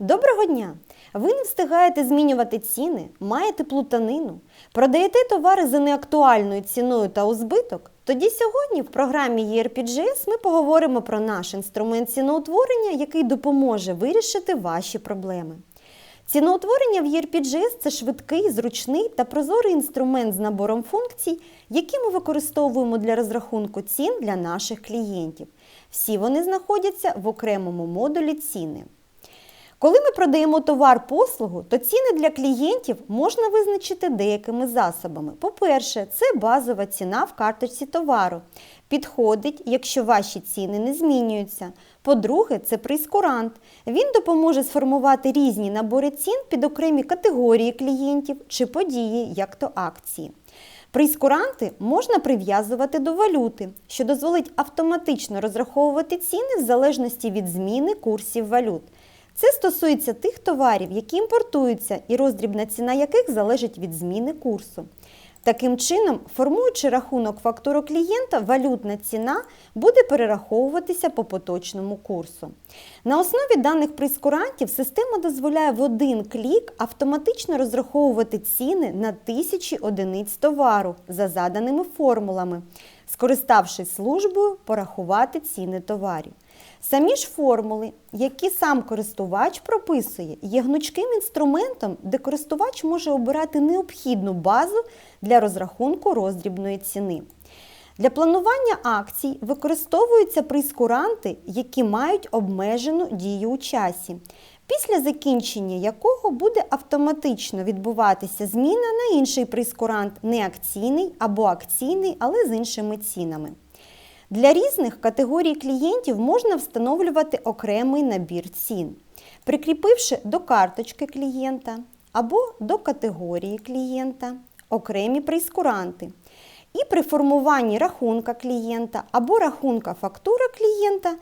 Доброго дня! Ви не встигаєте змінювати ціни, маєте плутанину, продаєте товари за неактуальною ціною та у збиток? Тоді сьогодні в програмі ERPGS ми поговоримо про наш інструмент ціноутворення, який допоможе вирішити ваші проблеми. Ціноутворення в ERPGS – це швидкий, зручний та прозорий інструмент з набором функцій, які ми використовуємо для розрахунку цін для наших клієнтів. Всі вони знаходяться в окремому модулі ціни. Коли ми продаємо товар-послугу, то ціни для клієнтів можна визначити деякими засобами. По-перше, це базова ціна в карточці товару. Підходить, якщо ваші ціни не змінюються. По-друге, це прейскурант. Він допоможе сформувати різні набори цін під окремі категорії клієнтів чи події, як то акції. Прейскуранти можна прив'язувати до валюти, що дозволить автоматично розраховувати ціни в залежності від зміни курсів валют. Це стосується тих товарів, які імпортуються, і роздрібна ціна яких залежить від зміни курсу. Таким чином, формуючи рахунок фактуру клієнта, валютна ціна буде перераховуватися по поточному курсу. На основі даних прейскурантів система дозволяє в один клік автоматично розраховувати ціни на тисячі одиниць товару за заданими формулами, скориставшись службою порахувати ціни товарів. Самі ж формули, які сам користувач прописує, є гнучким інструментом, де користувач може обирати необхідну базу для розрахунку роздрібної ціни. Для планування акцій використовуються прейскуранти, які мають обмежену дію у часі, після закінчення якого буде автоматично відбуватися зміна на інший прейскурант, не акційний або акційний, але з іншими цінами. Для різних категорій клієнтів можна встановлювати окремий набір цін, прикріпивши до карточки клієнта або до категорії клієнта окремі прейскуранти. І при формуванні рахунка клієнта або рахунка фактура клієнта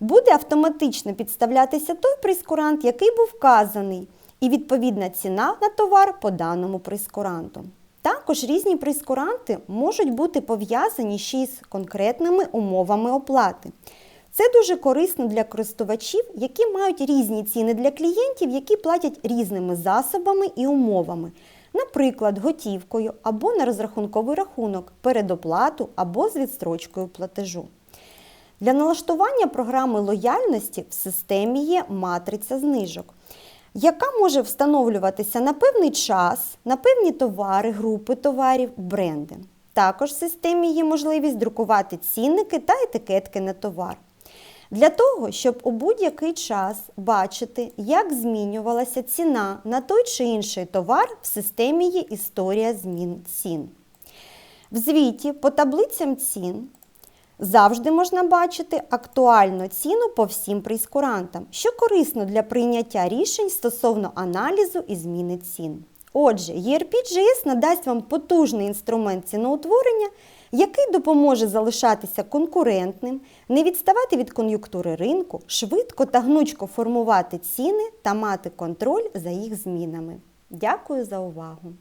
буде автоматично підставлятися той прейскурант, який був вказаний, і відповідна ціна на товар по даному прейскуранту. Також різні прейскуранти можуть бути пов'язані ще з конкретними умовами оплати. Це дуже корисно для користувачів, які мають різні ціни для клієнтів, які платять різними засобами і умовами, наприклад, готівкою або на розрахунковий рахунок, передоплату або з відстрочкою платежу. Для налаштування програми лояльності в системі є матриця знижок яка може встановлюватися на певний час, на певні товари, групи товарів, бренди. Також в системі є можливість друкувати цінники та етикетки на товар. Для того, щоб у будь-який час бачити, як змінювалася ціна на той чи інший товар, в системі є історія змін цін. В звіті по таблицям цін Завжди можна бачити актуальну ціну по всім прейскурантам, що корисно для прийняття рішень стосовно аналізу і зміни цін. Отже, ERP-GS надасть вам потужний інструмент ціноутворення, який допоможе залишатися конкурентним, не відставати від кон'юнктури ринку, швидко та гнучко формувати ціни та мати контроль за їх змінами. Дякую за увагу!